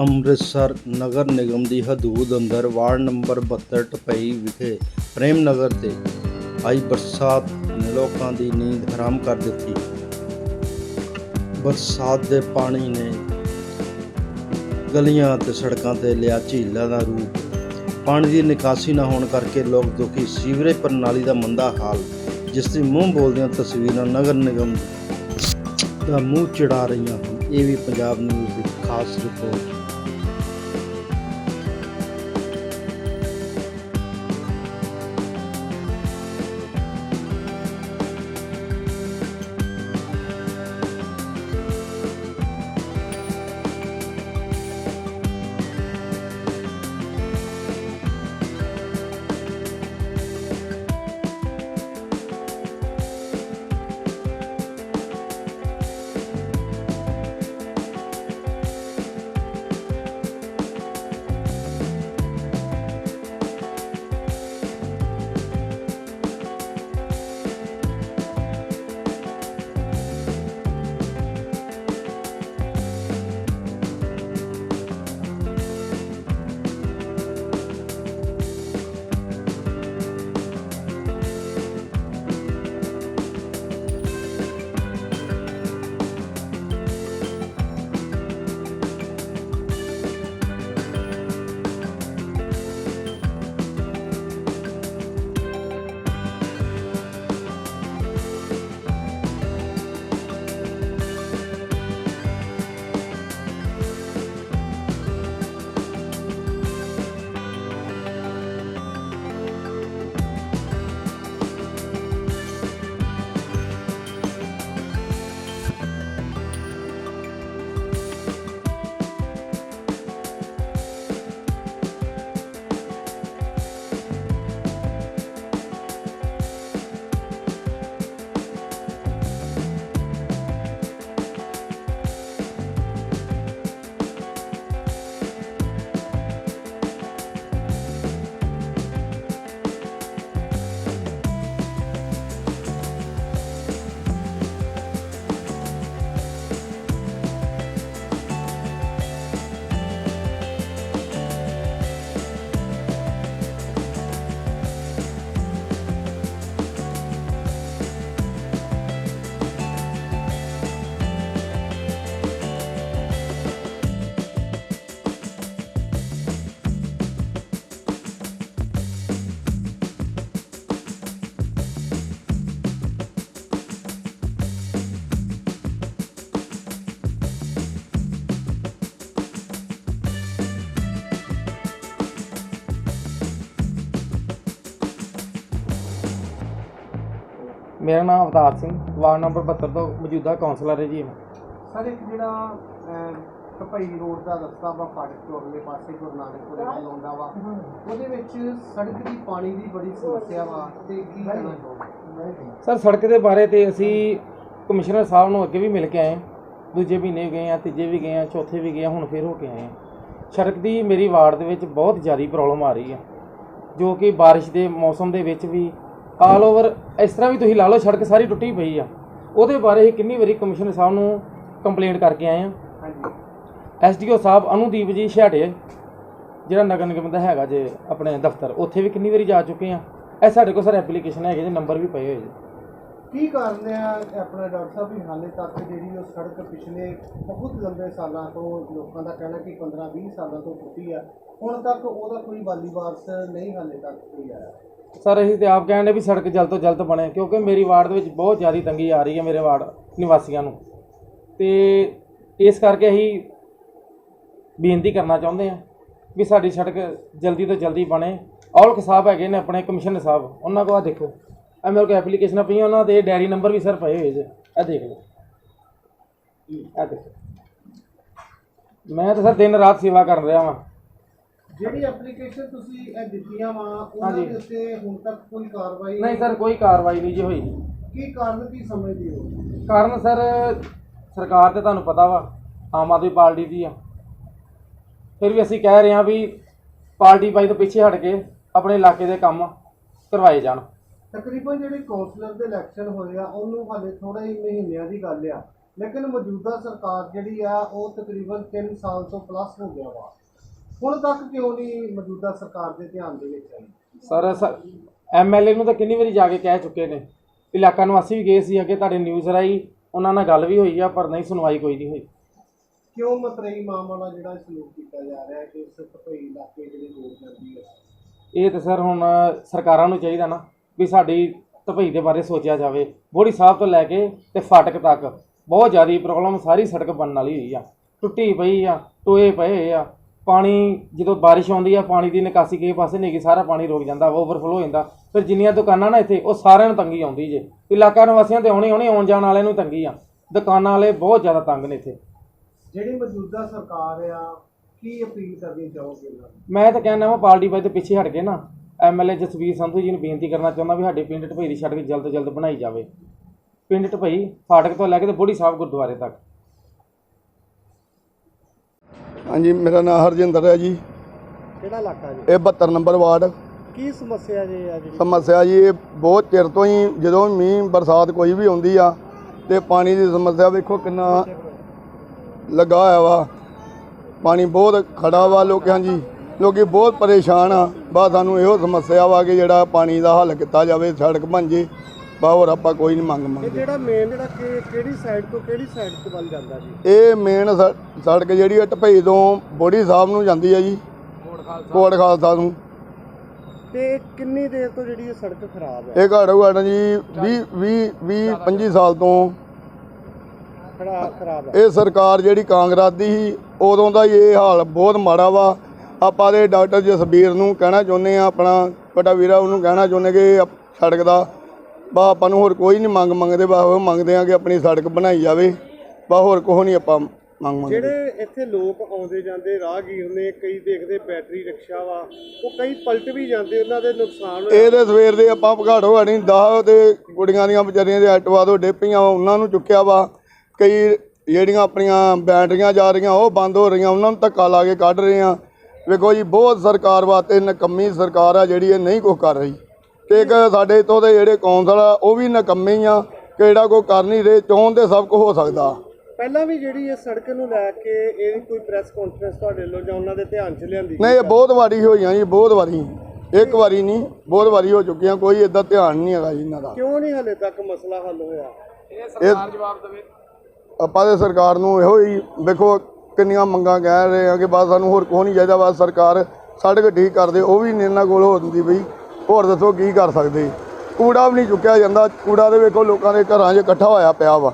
ਅੰਮ੍ਰਿਤਸਰ ਨਗਰ ਨਿਗਮ ਦੀ ਹਦੂਦ ਅੰਦਰ ward number 72 ਟਪਈ ਵਿਖੇ ਪ੍ਰੇਮ ਨਗਰ ਤੇ ਆਈ ਬਰਸਾਤ ਨੇ ਲੋਕਾਂ ਦੀ ਨੀਂਦ ਹਰਾਮ ਕਰ ਦਿੱਤੀ। ਬਰਸਾਤ ਦੇ ਪਾਣੀ ਨੇ ਗਲੀਆਂ ਤੇ ਸੜਕਾਂ ਤੇ ਲਿਆ ਝੀਲਾਂ ਦਾ ਰੂਪ। ਪਾਣੀ ਦੀ ਨਿਕਾਸੀ ਨਾ ਹੋਣ ਕਰਕੇ ਲੋਕ ਦੁਖੀ। ਸੀਵਰੇਜ ਪ੍ਰਣਾਲੀ ਦਾ ਮੰਦਾ ਹਾਲ, ਜਿਸ ਦੀ ਮੂੰਹ ਬੋਲਦਿਆਂ ਤਸਵੀਰਾਂ ਨਗਰ ਨਿਗਮ ਦਾ ਮੂੰਹ ਚੜਾ ਰਹੀਆਂ ਹਨ, ਇਹ ਵੀ ਪੰਜਾਬ ਨਿਊਜ਼ ਦੀ ਖਾਸ ਰਿਪੋਰਟ। ਮੇਰਾ ਨਾਮ ਅਵਤਾਰ ਸਿੰਘ ਵਾਰਡ ਨੰਬਰ 72 ਤੋਂ ਮੌਜੂਦਾ ਕਾਉਂਸਲਰ ਹੈ ਜੀ ਮੈਂ। ਸਰ ਇੱਕ ਜਿਹੜਾ ਕਪਈ ਰੋਡ ਦਾ ਰਸਤਾ ਵਾ ਫਾਟਕ ਤੋਂ ਅਗਲੇ ਪਾਸੇ ਗੁਰੂ ਨਾਨਕਪੁਰੇ ਵੱਲ ਆਉਂਦਾ ਵਾ ਉਹਦੇ ਵਿੱਚ ਸੜਕ ਦੀ ਪਾਣੀ ਦੀ ਬੜੀ ਸਮੱਸਿਆ ਵਾ ਤੇ ਕੀ ਕਹਿਣਾ ਚਾਹੋਗੇ? ਸਰ ਸੜਕ ਦੇ ਬਾਰੇ ਤੇ ਅਸੀਂ ਕਮਿਸ਼ਨਰ ਸਾਹਿਬ ਨੂੰ ਅੱਗੇ ਵੀ ਮਿਲ ਕੇ ਆਏ ਹਾਂ। ਦੂਜੇ ਮਹੀਨੇ ਗਏ ਆ ਤੀਜੇ ਵੀ ਗਏ ਆ ਚੌਥੇ ਵੀ ਗਏ ਆ ਹੁਣ ਫੇਰ ਹੋ ਕੇ ਆਏ ਆ ਸੜਕ ਦੀ ਮੇਰੀ ਵਾਰਡ ਦੇ ਵਿੱਚ ਬਹੁਤ ਜ਼ਿਆਦਾ ਪ੍ਰੋਬਲਮ ਆ ਰਹੀ ਆ ਜੋ ਕਿ ਬਾਰਿਸ਼ ਦੇ ਮੌਸਮ ਦੇ ਵਿੱਚ ਵੀ ਆਲ ਓਵਰ ਇਸ ਤਰ੍ਹਾਂ ਵੀ ਤੁਸੀਂ ਲਾ ਲਓ ਸੜਕ ਸਾਰੀ ਟੁੱਟੀ ਪਈ ਆ। ਉਹਦੇ ਬਾਰੇ ਅਸੀਂ ਕਿੰਨੀ ਵਾਰੀ ਕਮਿਸ਼ਨਰ ਸਾਹਿਬ ਨੂੰ ਕੰਪਲੇਂਟ ਕਰਕੇ ਆਏ ਆ। ਹਾਂਜੀ। ਐਸਡੀਓ ਸਾਹਿਬ ਅਨੁਦੀਪ ਜੀ ਛਾਟੇ ਜਿਹੜਾ ਨਗਰ ਨਿਗਮ ਦਾ ਹੈਗਾ ਜੇ ਆਪਣੇ ਦਫ਼ਤਰ ਉੱਥੇ ਵੀ ਕਿੰਨੀ ਵਾਰੀ ਜਾ ਚੁੱਕੇ ਆ। ਇਹ ਸਾਡੇ ਕੋਲ ਸਰ ਐਪਲੀਕੇਸ਼ਨ ਹੈਗੇ ਜੇ ਨੰਬਰ ਵੀ ਪਏ ਹੋਏ ਜੀ। ਕੀ ਕਾਰਨ ਆ ਆਪਣਾ ਡਾਕਟਰ ਸਾਹਿਬ ਵੀ ਹਾਲੇ ਤੱਕ ਜਿਹੜੀ ਉਹ ਸੜਕ ਪਿਛਲੇ ਬਹੁਤ ਲੰਬੇ ਸਾਲਾਂ ਤੋਂ ਲੋਕਾਂ ਦਾ ਕਹਿਣਾ ਕਿ 15 20 ਸਾਲਾਂ ਤੋਂ ਟੁੱਟੀ ਆ। ਹੁਣ ਤੱਕ ਉਹਦਾ ਕੋਈ ਵਾਲੀ ਵਾਰਸ ਨਹੀਂ ਹਾਲੇ ਤੱਕ ਕੋਈ ਆਇਆ। ਸਰ, ਅਸੀਂ ਤੇ ਆਪ ਕਹਿੰਦੇ ਵੀ ਸੜਕ ਜਲਦ ਤੋਂ ਜਲਦ ਬਣੇ, ਕਿਉਂਕਿ ਮੇਰੀ ਵਾਰਡ ਦੇ ਵਿੱਚ ਬਹੁਤ ਜ਼ਿਆਦਾ ਤੰਗੀ ਆ ਰਹੀ ਹੈ ਮੇਰੇ ਵਾਰਡ ਨਿਵਾਸੀਆਂ ਨੂੰ। ਤੇ ਇਸ ਕਰਕੇ ਅਸੀਂ ਬੇਨਤੀ ਕਰਨਾ ਚਾਹੁੰਦੇ ਹਾਂ ਵੀ ਸਾਡੀ ਸੜਕ ਜਲਦੀ ਤੋਂ ਜਲਦੀ ਬਣੇ। ਔਲਖ ਸਾਹਿਬ ਹੈਗੇ ਨੇ ਆਪਣੇ ਕਮਿਸ਼ਨਰ ਸਾਹਿਬ, ਉਹਨਾਂ ਕੋਲ ਆ ਦੇਖੋ। ਇਹ ਮੇਰੇ ਕੋਲ ਐਪਲੀਕੇਸ਼ਨਾਂ ਪਈਆਂ, ਉਹਨਾਂ ਦੇ ਡੈਰੀ ਨੰਬਰ ਵੀ ਸਰ ਪਏ ਹੋਏ ਜੇ। ਇਹ ਦੇਖ ਲਓ। ਇਹ ਦੇਖੋ। ਮੈਂ ਤਾਂ ਸਰ ਦਿਨ ਰਾਤ ਸੇਵਾ ਕਰ ਰਿਹਾ ਵਾਂ। ਜਿਹੜੀ ਐਪਲੀਕੇਸ਼ਨ ਤੁਸੀਂ ਇਹ ਦਿੱਤੀਆਂ ਵਾ ਉਹਨਾਂ। ਦੇ ਉੱਤੇ ਹੁਣ ਤੱਕ ਕੋਈ ਕਾਰਵਾਈ ਨਹੀਂ ਸਰ ਕੋਈ ਕਾਰਵਾਈ ਨਹੀਂ ਜੀ ਹੋਈ। ਕੀ ਕਾਰਨ ਕੀ ਸਮਝਦੇ ਹੋ? ਕਾਰਨ ਸਰ ਸਰਕਾਰ ਤੇ ਤੁਹਾਨੂੰ ਪਤਾ ਵਾ ਆਮ ਆਦਮੀ ਪਾਰਟੀ ਦੀ ਆ। ਫਿਰ ਵੀ ਅਸੀਂ ਕਹਿ ਰਹੇ ਹਾਂ ਵੀ ਪਾਰਟੀ ਬਾਈ ਤੋਂ ਪਿੱਛੇ ਹਟ ਕੇ ਆਪਣੇ ਇਲਾਕੇ ਦੇ ਕੰਮ ਕਰਵਾਏ ਜਾਣ। ਤਕਰੀਬਨ ਜਿਹੜੇ ਕਾਉਂਸਲਰ ਦੇ ਇਲੈਕਸ਼ਨ ਹੋਏ ਆ ਉਹਨੂੰ ਹਾਲੇ ਥੋੜਾ ਹੀ ਮਹੀਨਿਆਂ ਦੀ ਗੱਲ ਆ। ਲੇਕਿਨ ਮੌਜੂਦਾ ਸਰਕਾਰ ਜਿਹੜੀ ਆ ਉਹ ਤਕਰੀਬਨ 3 ਸਾਲ ਤੋਂ ਪਲੱਸ ਹੋ ਗਿਆ ਵਾ। ਹੁਣ ਤੱਕ ਕਿਉਂ ਨਹੀਂ ਮੌਜੂਦਾ ਸਰਕਾਰ ਦੇ ਧਿਆਨ ਦੇ ਵਿੱਚ ਆਈ? ਸਰ ਐਮਐਲਏ ਨੂੰ ਤਾਂ ਕਿੰਨੀ ਵਾਰੀ ਜਾ ਕੇ ਕਹਿ ਚੁੱਕੇ ਨੇ ਇਲਾਕਾ ਨਿਵਾਸੀ ਵੀ ਗਏ ਸੀ ਅੱਗੇ ਤੁਹਾਡੇ ਨਿਊਜ਼ ਰਾਈ ਉਹਨਾਂ ਨਾਲ ਗੱਲ ਵੀ ਹੋਈ ਆ ਪਰ ਨਹੀਂ ਸੁਣਵਾਈ ਕੋਈ ਨਹੀਂ ਹੋਈ। ਕਿਉਂ ਮਤਰੇਈ ਮਾਂ ਵਾਲਾ ਜਿਹੜਾ ਸਲੂਕ ਕੀਤਾ ਜਾ ਰਿਹਾ ਹੈ ਕਿ ਇਸ ਭਈ ਇਲਾਕੇ ਜਿਹੜੇ ਲੋਕ ਜਾਂਦੀ ਹੈ ਇਹ ਤਾਂ ਸਰ ਹੁਣ ਸਰਕਾਰਾਂ ਨੂੰ ਚਾਹੀਦਾ ਨਾ ਵੀ ਸਾਡੀ ਤਪਈ ਦੇ ਬਾਰੇ ਸੋਚਿਆ ਜਾਵੇ ਬੋੜੀ ਸਾਹਿਬ ਤੋਂ ਲੈ ਕੇ ਤੇ ਫਾਟਕ ਤੱਕ। ਬਹੁਤ ਜ਼ਿਆਦਾ ਪ੍ਰੋਬਲਮ ਸਾਰੀ ਸੜਕ ਬਣਨ ਵਾਲੀ ਹੋਈ ਆ। ਟੁੱਟੀ ਪਈ ਆ ਟੋਏ ਪਏ ਆ। ਪਾਣੀ ਜਦੋਂ ਬਾਰਿਸ਼ ਆਉਂਦੀ ਆ ਪਾਣੀ ਦੀ ਨਿਕਾਸੀ ਕਿਸੇ ਪਾਸੇ ਨਹੀਂ ਗਈ ਸਾਰਾ ਪਾਣੀ ਰੁਕ ਜਾਂਦਾ ਓਵਰਫਲੋ ਹੋ ਜਾਂਦਾ। ਫਿਰ ਜਿੰਨੀਆਂ ਦੁਕਾਨਾਂ ਨਾ ਇੱਥੇ ਉਹ ਸਾਰਿਆਂ ਨੂੰ ਤੰਗੀ ਆਉਂਦੀ ਜੇ। ਇਲਾਕਾ ਨਿਵਾਸੀਆਂ ਤੇ ਆਉਣੀ ਆਉਣੀ ਆਉਣ ਜਾਣ ਵਾਲਿਆਂ ਨੂੰ ਤੰਗੀ ਆ। ਦੁਕਾਨਾਂ ਵਾਲੇ ਬਹੁਤ ਜ਼ਿਆਦਾ ਤੰਗ ਨੇ ਇੱਥੇ। ਜਿਹੜੀ ਮੌਜੂਦਾ ਸਰਕਾਰ ਆ ਕੀ ਅਪੀਲ ਕਰਨੀ ਚਾਹੋਗੇ ਮੈਂ ਤਾਂ ਕਹਿੰਦਾ ਮੈਂ ਪਾਰਟੀ ਬਾਈ ਤੋਂ ਪਿੱਛੇ ਹਟ ਕੇ ਨਾ ਐਮਐਲਏ ਜਸਵੀਰ ਸੰਧੂ ਜੀ ਨੂੰ ਬੇਨਤੀ ਕਰਨਾ ਚਾਹੁੰਦਾ ਵੀ ਸਾਡੇ ਪਿੰਡ ਢਪਈ ਦੀ ਸੜਕ ਜਲਦ ਤੋਂ ਜਲਦ ਬਣਾਈ ਜਾਵੇ। ਪਿੰਡ ਢਪਈ ਫਾਟਕ ਤੋਂ ਲੈ ਕੇ ਤੇ ਬੋੜੀ ਸਾਹਿਬ ਗੁਰਦੁਆਰੇ ਤੱਕ। ਹਾਂਜੀ ਮੇਰਾ ਨਾਮ ਹਰਜਿੰਦਰ ਹੈ ਜੀ। ਕਿਹੜਾ ਇਲਾਕਾ ਜੀ? ਇਹ 72 ਨੰਬਰ ਵਾਰਡ। ਕੀ ਸਮੱਸਿਆ ਜੀ ਆ ਜਿਹੜੀ? ਸਮੱਸਿਆ ਜੀ ਇਹ ਬਹੁਤ ਚਿਰ ਤੋਂ ਹੀ ਜਦੋਂ ਮੀਂਹ ਬਰਸਾਤ ਕੋਈ ਵੀ ਆਉਂਦੀ ਆ ਤੇ ਪਾਣੀ ਦੀ ਸਮੱਸਿਆ ਵੇਖੋ ਕਿੰਨਾ ਲੱਗਾ ਹੋਇਆ ਵਾ। ਪਾਣੀ ਬਹੁਤ ਖੜਾ ਵਾ ਲੋਕਾਂ ਜੀ ਲੋਕੀ ਬਹੁਤ ਪਰੇਸ਼ਾਨ ਆ। ਬਸ ਸਾਨੂੰ ਇਹੋ ਸਮੱਸਿਆ ਵਾ ਕਿ ਜਿਹੜਾ ਪਾਣੀ ਦਾ ਹੱਲ ਕੀਤਾ ਜਾਵੇ ਸੜਕ ਬਣ ਜੇ। ਬਾ ਹੋਰ ਆਪਾਂ ਕੋਈ ਨਹੀਂ ਮੰਗ ਇਹ ਮੰਗਦੇ। ਜਿਹੜਾ ਮੇਨ ਜਿਹੜਾ ਕਿ ਕਿਹੜੀ ਸਾਈਡ ਤੋਂ ਕਿਹੜੀ ਸਾਈਡ ਤੋਂ ਵੱਲ ਜਾਂਦਾ ਜੀ? ਇਹ ਮੇਨ ਸੜਕ ਜਿਹੜੀ ਆ ਢਪਈ ਤੋਂ ਬੋੜੀ ਸਾਹਿਬ ਨੂੰ ਜਾਂਦੀ ਆ ਜੀ। ਕੋਟ ਖਾਲਸਾ। ਨੂੰ। ਤੇ ਕਿੰਨੀ ਦੇਰ ਤੋਂ ਜਿਹੜੀ ਇਹ ਸੜਕ ਖਰਾਬ ਹੈ? ਇਹ ਘਾੜੂ ਘਾੜਾ ਜੀ 20 20 20 25 ਸਾਲ ਤੋਂ। ਖੜਾ ਖਰਾਬ ਹੈ। ਇਹ ਸਰਕਾਰ ਜਿਹੜੀ ਕਾਂਗਰਸ ਦੀ ਸੀ ਉਦੋਂ ਦਾ ਹੀ ਇਹ ਹਾਲ ਬਹੁਤ ਮਾੜਾ ਵਾ। ਆਪਾਂ ਦੇ ਡਾਕਟਰ ਜਸਬੀਰ ਨੂੰ ਕਹਿਣਾ ਚਾਹੁੰਦੇ ਆ ਆਪਣਾ ਵੱਡਾ ਵੀਰਾ ਉਹਨੂੰ ਕਹਿਣਾ ਚਾਹੁੰਦੇ ਕਿ ਇਹ ਸੜਕ ਦਾ ਬਾ ਆਪਾਂ ਨੂੰ ਹੋਰ ਕੋਈ ਨਹੀਂ ਮੰਗ ਮੰਗਦੇ ਬਾ ਉਹ ਮੰਗਦੇ ਆ ਕਿ ਆਪਣੀ ਸੜਕ ਬਣਾਈ ਜਾਵੇ। ਬਾ ਹੋਰ ਕੁਛ ਨਹੀਂ ਆਪਾਂ ਮੰਗ ਮੰਗਦੇ। ਜਿਹੜੇ ਇੱਥੇ ਲੋਕ ਆਉਂਦੇ ਜਾਂਦੇ ਰਾਹਗੀਰ ਨੇ ਕਈ ਦੇਖਦੇ ਬੈਟਰੀ ਰਿਕਸ਼ਾ ਵਾ ਉਹ ਕਈ ਪਲਟ ਵੀ ਜਾਂਦੇ ਉਹਨਾਂ ਦੇ ਨੁਕਸਾਨ ਹੋਇਆ। ਇਹਦੇ ਸਵੇਰ ਦੇ ਆਪਾਂ ਘਾੜੋ ਘਾੜੀ 10 ਤੇ ਕੁੜੀਆਂ ਦੀਆਂ ਵਿਚਾਰੀਆਂ ਦੇ ਐਟਵਾ ਤੋਂ ਡੇਪੀਆਂ ਉਹਨਾਂ ਨੂੰ ਚੁੱਕਿਆ ਵਾ। ਕਈ ਜਿਹੜੀਆਂ ਆਪਣੀਆਂ ਬੈਟਰੀਆਂ ਜਾ ਰਹੀਆਂ ਉਹ ਬੰਦ ਹੋ ਰਹੀਆਂ ਉਹਨਾਂ ਨੂੰ ਧੱਕਾ ਲਾ ਕੇ ਕੱਢ ਰਹੇ ਆ। ਵੇਖੋ ਜੀ ਬਹੁਤ ਸਰਕਾਰ ਵਾਸਤੇ ਨਕੰਮੀ ਸਰਕਾਰ ਆ ਜਿਹੜੀ ਇਹ ਨਹੀਂ ਕੁਛ ਕਰ ਰਹੀ। ਤੇ ਇੱਕ ਸਾਡੇ ਤੋਂ ਦੇ ਜਿਹੜੇ ਕੌਂਸਲ ਆ ਉਹ ਵੀ ਨਕੰਮੇ ਹੀ ਆ ਕਿ ਜਿਹੜਾ ਕੋਈ ਕਰ ਨਹੀਂ ਰਹੇ ਚਾਹੁੰਦੇ ਸਭ ਕੁਝ ਹੋ ਸਕਦਾ। ਪਹਿਲਾਂ ਵੀ ਜਿਹੜੀ ਇਹ ਸੜਕ ਨੂੰ ਲੈ ਕੇ ਇਹ ਕੋਈ ਪ੍ਰੈਸ ਕਾਨਫਰੰਸ ਤੁਹਾਡੇ ਵੱਲੋਂ ਜਾਂ ਉਹਨਾਂ ਦੇ ਧਿਆਨ 'ਚ ਲਿਆਂਦੀ ਨਹੀਂ ਇਹ ਬਹੁਤ ਵਾਰੀ ਹੋਈਆਂ ਜੀ ਬਹੁਤ ਵਾਰੀ। ਇੱਕ ਵਾਰੀ ਨਹੀਂ ਬਹੁਤ ਵਾਰੀ ਹੋ ਚੁੱਕੀਆਂ ਕੋਈ ਇਦਾਂ ਧਿਆਨ ਨਹੀਂ ਹੈਗਾ ਜੀ ਇਹਨਾਂ ਦਾ। ਕਿਉਂ ਨਹੀਂ ਹਲੇ ਤੱਕ ਮਸਲਾ ਹੱਲ ਹੋਇਆ? ਇਹ ਆਪਾਂ ਦੇ ਸਰਕਾਰ ਨੂੰ ਇਹੋ ਹੀ ਵੇਖੋ ਕਿੰਨੀਆਂ ਮੰਗਾਂ ਕਹਿ ਰਹੇ ਆ ਕਿ ਬਸ ਸਾਨੂੰ ਹੋਰ ਕੋਈ ਨਹੀਂ ਚਾਹੀਦਾ ਬਸ ਸਰਕਾਰ ਸੜਕ ਠੀਕ ਕਰ ਦੇ ਉਹ ਵੀ ਨਹੀਂ ਇਹਨਾਂ ਕੋਲ ਹੋ ਦਿੰਦੀ ਬਈ ਹੋਰ ਦੱਸੋ ਕੀ ਕਰ ਸਕਦੇ? ਕੂੜਾ ਵੀ ਨਹੀਂ ਚੁੱਕਿਆ ਜਾਂਦਾ। ਕੂੜਾ ਦੇ ਵੇਖੋ ਲੋਕਾਂ ਦੇ ਘਰਾਂ 'ਚ ਇਕੱਠਾ ਹੋਇਆ ਪਿਆ ਵਾ।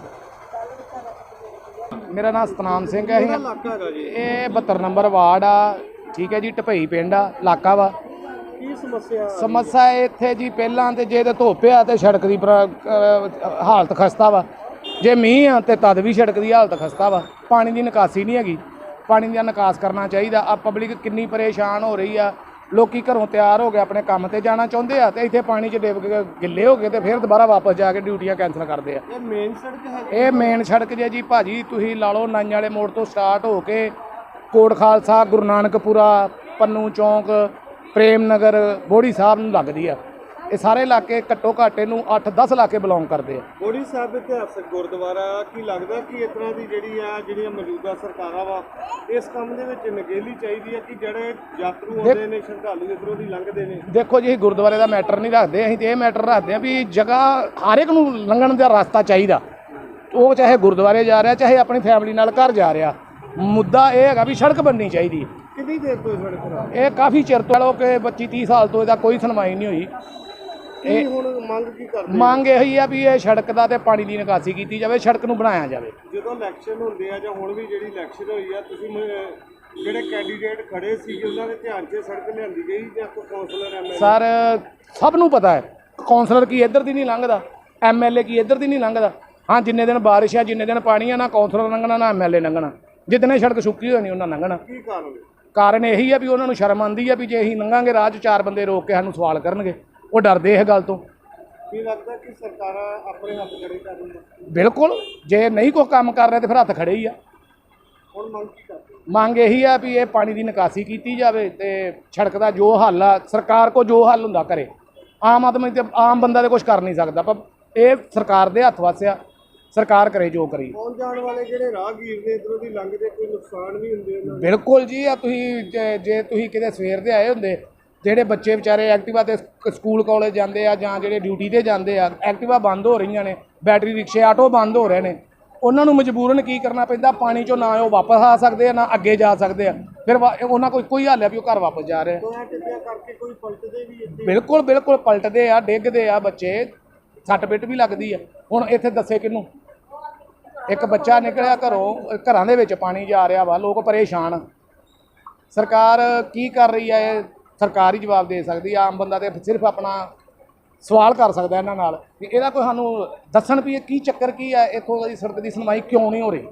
ਮੇਰਾ ਨਾਮ ਸਤਨਾਮ ਸਿੰਘ ਹੈ ਇਹ 72 ਨੰਬਰ ਵਾਰਡ ਆ। ਠੀਕ ਹੈ ਜੀ ਢਪਈ ਪਿੰਡ ਆ ਇਲਾਕਾ ਵਾ। ਕੀ ਸਮੱਸਿਆ ਸਮੱਸਿਆ ਇੱਥੇ ਜੀ ਪਹਿਲਾਂ ਤੇ ਜੇ ਤੇ ਧੁੱਪ ਆ ਤੇ ਸੜਕ ਦੀ ਹਾਲਤ ਖਸਤਾ ਵਾ। ਜੇ ਮੀਂਹ ਆ ਤੇ ਤਦ ਵੀ ਸੜਕ ਦੀ ਹਾਲਤ ਖਸਤਾ ਵਾ। ਪਾਣੀ ਦੀ ਨਿਕਾਸੀ ਨਹੀਂ ਹੈਗੀ। ਪਾਣੀ ਦਾ ਨਿਕਾਸ ਕਰਨਾ ਚਾਹੀਦਾ। ਆ ਪਬਲਿਕ ਕਿੰਨੀ ਪਰੇਸ਼ਾਨ ਹੋ ਰਹੀ ਆ। ਲੋਕੀ ਘਰੋਂ ਤਿਆਰ ਹੋ ਕੇ ਆਪਣੇ ਕੰਮ ਤੇ ਜਾਣਾ ਚਾਹੁੰਦੇ ਆ ਤੇ ਇੱਥੇ ਪਾਣੀ 'ਚ ਡਿੱਬ ਕੇ ਗਿੱਲੇ ਹੋ ਕੇ ਤੇ ਫਿਰ ਦੁਬਾਰਾ ਵਾਪਸ ਜਾ ਕੇ ਡਿਊਟੀਆਂ ਕੈਂਸਲ ਕਰਦੇ ਆ। ਇਹ ਮੇਨ ਸੜਕ ਹੈ ਇਹ ਮੇਨ ਸੜਕ ਜੇ ਜੀ ਭਾਜੀ ਤੁਸੀਂ ਲਾ ਲਓ ਨਾਈਆਂ ਵਾਲੇ ਮੋੜ ਤੋਂ ਸਟਾਰਟ ਹੋ ਕੇ ਕੋਟ ਖਾਲਸਾ ਗੁਰੂ ਨਾਨਕਪੁਰਾ ਪੰਨੂ ਚੌਂਕ ਪ੍ਰੇਮ ਨਗਰ ਬੋੜੀ ਸਾਹਿਬ ਨੂੰ ਲੱਗਦੀ ਆ। ਇਹ ਸਾਰੇ ਇਲਾਕੇ ਘੱਟੋ ਘੱਟ ਇਹਨੂੰ 8-10 ਇਲਾਕੇ ਬਿਲੋਂਗ ਕਰਦੇ ਆ। ਬੋੜੀ ਸਾਹਿਬ ਇਤਿਹਾਸਕ ਗੁਰਦੁਆਰਾ ਕੀ ਲੱਗਦਾ ਕਿ ਇਸ ਤਰ੍ਹਾਂ ਦੀ ਜਿਹੜੀ ਆ ਜਿਹੜੀਆਂ ਮੌਜੂਦਾ ਸਰਕਾਰਾਂ ਵਾ ਇਸ ਕੰਮ ਦੇ ਵਿੱਚ ਨਗੇਲੀ ਚਾਹੀਦੀ ਆ ਕਿ ਜਿਹੜੇ ਯਾਤਰੂ ਆਉਂਦੇ ਨੇ ਸ਼ਰਧਾਲੂ ਇਧਰੋਂ ਦੀ ਲੰਘਦੇ ਨੇ? ਦੇਖੋ ਜੀ ਗੁਰਦੁਆਰੇ ਦਾ ਮੈਟਰ ਨਹੀਂ ਰੱਖਦੇ ਅਸੀਂ ਤੇ ਇਹ ਮੈਟਰ ਰੱਖਦੇ ਆ ਵੀ ਜਗ੍ਹਾ ਹਰ ਇੱਕ ਨੂੰ ਲੰਘਣ ਦਾ ਰਸਤਾ ਚਾਹੀਦਾ। ਉਹ ਚਾਹੇ ਗੁਰਦੁਆਰੇ ਜਾ ਰਿਹਾ ਚਾਹੇ ਆਪਣੀ ਫੈਮਿਲੀ ਨਾਲ ਘਰ ਜਾ ਰਿਹਾ। ਮੁੱਦਾ ਇਹ ਹੈਗਾ ਵੀ ਸੜਕ ਬਣਨੀ ਚਾਹੀਦੀ। ਹੈ ਕਿੰਨੀ ਦੇਰ ਤੋਂ ਇਹ ਸੜਕ ਇਹ ਕਾਫੀ ਚਿਰ ਤੋਂ ਲੋ ਕਿ 25 30 ਸਾਲ ਤੋਂ ਇਹਦਾ ਕੋਈ ਸੁਣਵਾਈ ਨਹੀਂ ਹੋਈ। ਕੀ ਹੁਣ ਮੰਗ ਕੀ ਕਰਦੇ ਮੰਗ ਇਹੀ ਆ ਵੀ ਇਹ ਸੜਕ ਦਾ ਤੇ ਪਾਣੀ ਦੀ ਨਿਕਾਸੀ ਕੀਤੀ ਜਾਵੇ ਸੜਕ ਨੂੰ ਬਣਾਇਆ ਜਾਵੇ। ਜਦੋਂ ਇਲੈਕਸ਼ਨ ਹੁੰਦੇ ਆ ਜਾਂ ਹੁਣ ਵੀ ਜਿਹੜੀ ਇਲੈਕਸ਼ਨ ਹੋਈ ਆ ਤੁਸੀਂ ਮ- ਜਿਹੜੇ ਕੈਂਡੀਡੇਟ ਖੜੇ ਸੀ ਉਹਨਾਂ ਦੇ ਧਿਆਨ 'ਚ ਇਹ ਸੜਕ ਲਿਆਂਦੀ ਗਈ ਜਾਂ ਕੋਈ ਕਾਉਂਸਲਰ ਐਮਐਲਏ ਸਰ ਸਭ ਨੂੰ ਪਤਾ ਹੈ ਕਾਉਂਸਲਰ ਕੀ ਇੱਧਰ ਦੀ ਨਹੀਂ ਲੰਘਦਾ ਐਮਐਲਏ ਕੀ ਇੱਧਰ ਦੀ ਨਹੀਂ ਲੰਘਦਾ। ਹਾਂ ਜਿੰਨੇ ਦਿਨ ਬਾਰਿਸ਼ ਆ ਜਿੰਨੇ ਦਿਨ ਪਾਣੀ ਆ ਨਾ ਕਾਉਂਸਲਰ ਲੰਘਣਾ ਨਾ ਐਮਐਲਏ ਲੰਘਣਾ। ਜਿੱਦਣੇ ਸੜਕ ਸੁੱਕੀ ਹੋਣੀ ਉਹਨਾਂ ਲੰਘਣਾ। ਕੀ ਕਾਰਨ ਕਾਰਨ ਇਹੀ ਆ ਵੀ ਉਹਨਾਂ ਨੂੰ ਸ਼ਰਮ ਆਉਂਦੀ ਆ ਵੀ ਜੇ ਅਸੀਂ ਲੰਘਾਂਗੇ ਰਾਹ 'ਚ ਚਾਰ ਬੰਦੇ ਰੋਕ ਕੇ ਸਾਨੂੰ ਸਵਾਲ ਕਰਨਗੇ। ਉਹ ਡਰਦੇ ਇਹ ਗੱਲ ਤੋਂ। ਕੀ ਲੱਗਦਾ ਕਿ ਸਰਕਾਰਾਂ ਆਪਣੇ ਹੱਥ ਖੜੇ ਕਰ ਰਹੀਆਂ? ਬਿਲਕੁਲ ਜੇ ਨਹੀਂ ਕੋਈ ਕੰਮ ਕਰ ਰਹੇ ਤੇ ਫਿਰ ਹੱਥ ਖੜੇ ਹੀ ਆ। ਹੁਣ ਮੰਗ ਕੀ ਕਰਦੇ? ਮੰਗ ਇਹੀ ਆ ਵੀ ਇਹ ਪਾਣੀ ਦੀ ਨਿਕਾਸੀ ਕੀਤੀ ਜਾਵੇ ਤੇ ਸੜਕ ਦਾ ਜੋ ਹੱਲ ਆ ਸਰਕਾਰ ਕੋ ਜੋ ਹੱਲ ਹੁੰਦਾ ਕਰੇ। ਆਮ ਆਦਮੀ ਤੇ ਆਮ ਬੰਦਾ ਤੇ ਕੁਝ ਕਰ ਨਹੀਂ ਸਕਦਾ ਪਰ ਇਹ ਸਰਕਾਰ ਦੇ ਹੱਥ ਵਸਿਆ ਸਰਕਾਰ ਕਰੇ ਜੋ ਕਰੀ। ਆਉਣ ਜਾਣ ਵਾਲੇ ਜਿਹੜੇ ਰਾਹਗੀਰ ਨੇ ਇਧਰੋਂ ਦੀ ਲੰਘਦੇ ਕੋਈ ਨੁਕਸਾਨ ਵੀ ਹੁੰਦੇ ਉਹਨਾਂ ਬਿਲਕੁਲ ਜੀ ਆ ਤੁਸੀਂ ਜੇ- ਜੇ ਤੁਸੀਂ ਕਿਤੇ ਸਵੇਰ ਦੇ ਆਏ ਹੁੰਦੇ ਜਿਹੜੇ ਬੱਚੇ ਵਿਚਾਰੇ ਐਕਟਿਵਾ ਤੇ ਸਕੂਲ ਕਾਲਜ ਜਾਂਦੇ ਆ ਜਾਂ ਜਿਹੜੇ ਡਿਊਟੀ ਤੇ ਜਾਂਦੇ ਆ ਐਕਟਿਵਾ ਬੰਦ ਹੋ ਰਹੀਆਂ ਨੇ ਬੈਟਰੀ ਰਿਕਸ਼ੇ ਆਟੋ ਬੰਦ ਹੋ ਰਹੇ ਨੇ ਉਹਨਾਂ ਨੂੰ ਮਜਬੂਰਨ ਕੀ ਕਰਨਾ ਪੈਂਦਾ? ਪਾਣੀ ਚੋਂ ਨਾ ਉਹ ਵਾਪਸ ਆ ਸਕਦੇ ਆ ਨਾ ਅੱਗੇ ਜਾ ਸਕਦੇ ਆ। ਫਿਰ ਉਹਨਾਂ ਕੋਈ ਕੋਈ ਹੱਲ ਆ ਵੀ ਉਹ ਘਰ ਵਾਪਸ ਜਾ ਰਹੇ ਬਿਲਕੁਲ ਬਿਲਕੁਲ ਪਲਟਦੇ ਆ ਡਿੱਗਦੇ ਆ ਬੱਚੇ ਸੱਟ ਪਿੱਟ ਵੀ ਲੱਗਦੀ ਆ। ਹੁਣ ਇੱਥੇ ਦੱਸੇ ਕਿਹਨੂੰ? ਇੱਕ ਬੱਚਾ ਨਿਕਲਿਆ ਘਰੋਂ ਘਰਾਂ ਦੇ ਵਿੱਚ ਪਾਣੀ ਜਾ ਰਿਹਾ ਵਾ ਲੋਕ ਪਰੇਸ਼ਾਨ ਸਰਕਾਰ ਕੀ ਕਰ ਰਹੀ ਹੈ ਸਰਕਾਰ ਹੀ ਜਵਾਬ ਦੇ ਸਕਦੀ ਆ, ਆਮ ਬੰਦਾ ਤੇ ਸਿਰਫ ਆਪਣਾ ਸਵਾਲ ਕਰ ਸਕਦਾ ਇਹਨਾਂ ਨਾਲ ਵੀ ਇਹਦਾ ਕੋਈ ਸਾਨੂੰ ਦੱਸਣ ਵੀ ਇਹ ਕੀ ਚੱਕਰ ਕੀ ਹੈ ਇੱਥੋਂ ਦੀ ਸੜਕ ਦੀ ਸੁਣਵਾਈ ਕਿਉਂ ਨਹੀਂ ਹੋ ਰਹੀ?